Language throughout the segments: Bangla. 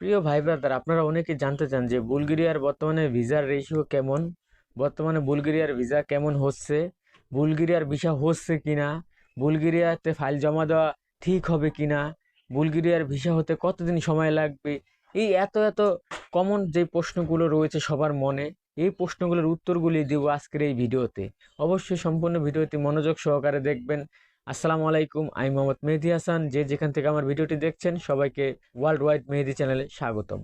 প্রিয় ভাই ব্রাদার, আপনারা অনেকে জানতে চান যে বুলগেরিয়ার বর্তমানে ভিসার রেশিও কেমন? বর্তমানে বুলগেরিয়ার ভিসা কেমন হচ্ছে? বুলগেরিয়ার ভিসা হচ্ছে কিনা? বুলগেরিয়াতে ফাইল জমা দেওয়া ঠিক হবে কিনা? বুলগেরিয়ার ভিসা হতে কতদিন সময় লাগবে? এই এত এত কমন যে প্রশ্নগুলো রয়েছে সবার মনে, এই প্রশ্নগুলোর উত্তরগুলি দেব আজকের এই ভিডিওতে। অবশ্যই সম্পূর্ণ ভিডিওটি মনোযোগ সহকারে দেখবেন। আসসালামু আলাইকুম, আমি মোহাম্মদ মেহেদি হাসান। যে যেখান থেকে আমার ভিডিওটি দেখছেন, সবাইকে ওয়ার্ল্ড ওয়াইড মেহেদি চ্যানেলে স্বাগতম।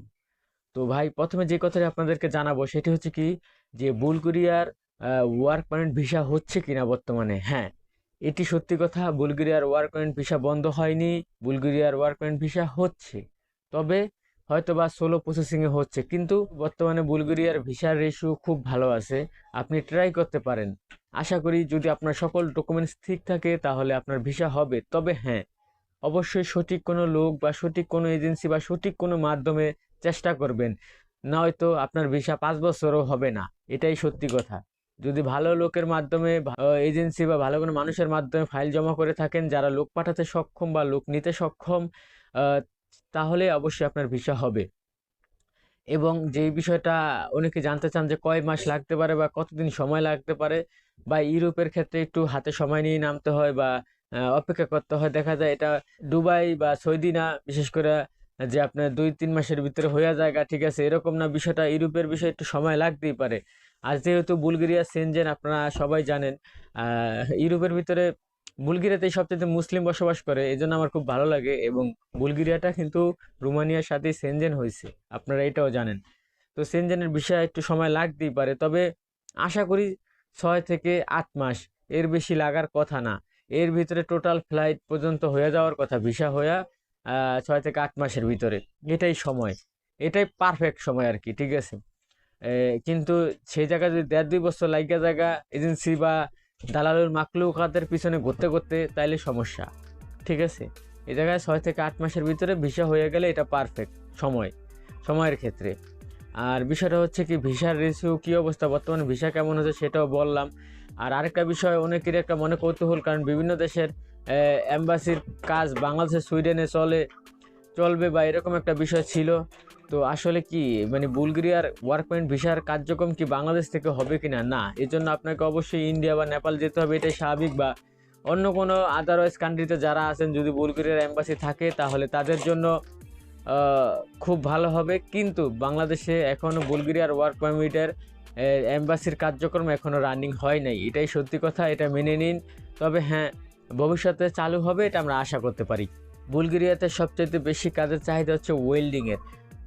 তো ভাই, প্রথমে যে কথাটি আপনাদেরকে জানাব, সেটি হচ্ছে কি, যে বুলগেরিয়ার ওয়ার্ক পারমিট ভিসা হচ্ছে কিনা বর্তমানে? হ্যাঁ এটি সত্যি কথা, বুলগেরিয়ার ওয়ার্ক পারমিট ভিসা বন্ধ হয়নি, বুলগেরিয়ার ওয়ার্ক পারমিট ভিসা হচ্ছে। তবে হয়তো বা সোলো প্রসেসিংয়ে হচ্ছে, কিন্তু বর্তমানে বুলগেরিয়ার ভিসার রেশিও খুব ভালো আছে, আপনি ট্রাই করতে পারেন। আশা করি যদি আপনার সকল ডকুমেন্টস ঠিক থাকে, তাহলে আপনার ভিসা হবে। তবে হ্যাঁ অবশ্যই সঠিক কোনো লোক বা সঠিক কোনো এজেন্সি বা সঠিক কোনো মাধ্যমে চেষ্টা করবেন। নয়তো আপনার ভিসা পাঁচ বছরও হবে না, এটাই সত্যি কথা। যদি ভালো লোকের মাধ্যমে এজেন্সি বা ভালো কোনো মানুষের মাধ্যমে ফাইল জমা করে থাকেন, যারা লোক পাঠাতে সক্ষম বা লোক নিতে সক্ষম তাহলে অবশ্যই আপনার ভিসা হবে। এবং যেই বিষয়টা অনেকে জানতে চান যে কয় মাস লাগতে পারে বা কতদিন সময় লাগতে পারে বা ইউরোপের ক্ষেত্রে একটু হাতে সময় নিয়ে নামতে হয় বা অপেক্ষা করতে হয় দেখা যায় এটা দুবাই বা সৌদি না বিশেষ করে যে আপনার দুই তিন মাসের ভিতরে হয়ে যায় গা, ঠিক আছে এরকম না বিষয়টা ইউরোপের বিষয় একটু সময় লাগতেই পারে। আর যেহেতু বুলগেরিয়া সেনজেন আপনারা সবাই জানেন ইউরোপের ভিতরে বুলগেরিয়াতেই সবচেয়ে মুসলিম বসবাস করে এই জন্য আমার খুব ভালো লাগে এবং বুলগেরিয়াটা কিন্তু রোমানিয়ার সাথে সেনজেন হয়েছে। আপনারা এটাও জানেন। তো সেনজেনের বিষয়ে একটু সময় লাগতেই পারে, তবে আশা করি ছয় থেকে আট মাস এর বেশি লাগার কথা না। এর ভিতরে টোটাল ফ্লাইট পর্যন্ত হয়ে যাওয়ার কথা, ভিসা হয়ে ছয় থেকে আট মাসের ভিতরে। এটাই সময়। এটাই পারফেক্ট সময় আর কি, ঠিক আছে? কিন্তু সেই জায়গায় যদি দেড় দুই বছর লাগিয়া জায়গা এজেন্সি বা দালালুর মাকলুকাতের পিছনে ঘুরতে ঘুরতে তাইলে সমস্যা। ঠিক আছে? এই জায়গায় ছয় থেকে আট মাসের ভিতরে ভিসা হয়ে গেলে এটা পারফেক্ট সময়, সময়ের ক্ষেত্রে। আর বিষয়টা হচ্ছে কি, ভিসার রেশিও কী অবস্থা? বর্তমানে ভিসা কেমন হচ্ছে সেটাও বললাম। আর আরেকটা বিষয়, অনেকেরই একটা মনে কৌতূহল, কারণ বিভিন্ন দেশের অ্যাম্বাসির কাজ বাংলাদেশের সুইডেনে চলে, চলবে বা এরকম একটা বিষয় ছিল। তো আসলে কি মানে বুলগেরিয়ার ওয়ার্ক পয়েন্ট ভিসার কার্যক্রম কি বাংলাদেশ থেকে হবে কি না না এর জন্য আপনাকে অবশ্যই ইন্ডিয়া বা নেপাল যেতে হবে, এটাই স্বাভাবিক। বা অন্য কোনো আদারওয়াইজ কান্ট্রিতে যারা আছেন, যদি বুলগেরিয়ার এম্বাসি থাকে, তাহলে তাদের জন্য খুব ভালো হবে। কিন্তু বাংলাদেশে এখনও বুলগেরিয়ার ওয়ার্ক পারমিটের এম্বাসির কার্যক্রম এখনও রানিং হয় নাই। এটাই সত্যি কথা, এটা মেনে নিন। তবে হ্যাঁ ভবিষ্যতে চালু হবে, এটা আমরা আশা করতে পারি। বুলগেরিয়াতে সবচেয়ে বেশি কাজের চাহিদা হচ্ছে ওয়েল্ডিংয়ের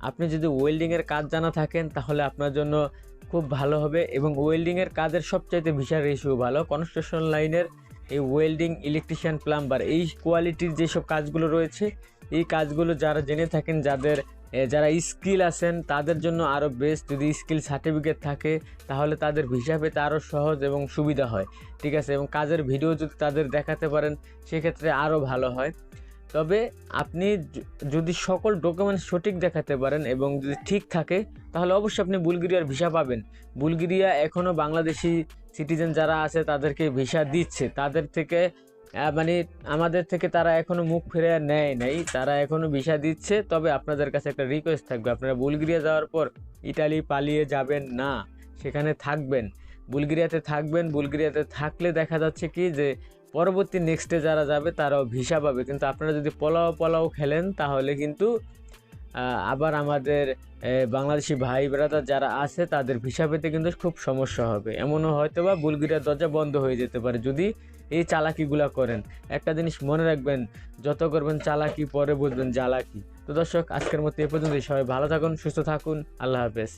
আপনি যদি ওয়েল্ডিংয়ের কাজ জানা থাকেন, তাহলে আপনার জন্য খুব ভালো হবে এবং ওয়েল্ডিংয়ের কাজের সবচাইতে ভিসার রেশিও ভালো। কনস্ট্রাকশন লাইনের এই ওয়েল্ডিং ইলেকট্রিশিয়ান প্লাম্বার এই কোয়ালিটির যেসব কাজগুলো রয়েছে, এই কাজগুলো যারা জেনে থাকেন, যাদের যারা স্কিল আছেন, তাদের জন্য আরও বেস্ট যদি স্কিল সার্টিফিকেট থাকে, তাহলে তাদের ভিসা পেতে আরও সহজ এবং সুবিধা হয়। ঠিক আছে? এবং কাজের ভিডিও যদি তাদের দেখাতে পারেন, সেক্ষেত্রে আরও ভালো হয়। তবে আপনি যদি সকল ডকুমেন্টস সঠিক দেখাতে পারেন এবং যদি ঠিক থাকে, তাহলে অবশ্যই আপনি বুলগেরিয়ার ভিসা পাবেন। বুলগেরিয়া এখনও বাংলাদেশি সিটিজেন যারা আছে, তাদেরকে ভিসা দিচ্ছে। তাদের থেকে মানে আমাদের থেকে তারা এখনও মুখ ফিরে নেয় নাই। তারা এখনও ভিসা দিচ্ছে, তবে আপনাদের কাছে একটা রিকোয়েস্ট থাকবে। আপনারা বুলগেরিয়া যাওয়ার পর ইটালি পালিয়ে যাবেন না, সেখানে থাকবেন। বুলগেরিয়াতে থাকবেন। বুলগেরিয়াতে থাকলে দেখা যাচ্ছে কি যে পরবর্তী নেক্সটে যারা যাবে, তারাও ভিসা পাবে। কিন্তু আপনারা যদি পোলাও পোলাও খেলেন, তাহলে কিন্তু আবার আমাদের বাংলাদেশি ভাই ব্রাদার যারা আছে, তাদের ভিসা পেতে কিন্তু খুব সমস্যা হবে। এমনও হয়তো বা বুলগেরিয়ার দরজা বন্ধ হয়ে যেতে পারে। যদি এই চালাকিগুলা করেন, একটা জিনিস মনে রাখবেন, যত করবেন চালাকি, পরে বুঝবেন জ্বালাকি। তো দর্শক, আজকের মতো এ পর্যন্তই। সবাই ভালো থাকুন, সুস্থ থাকুন। আল্লাহ হাফেজ।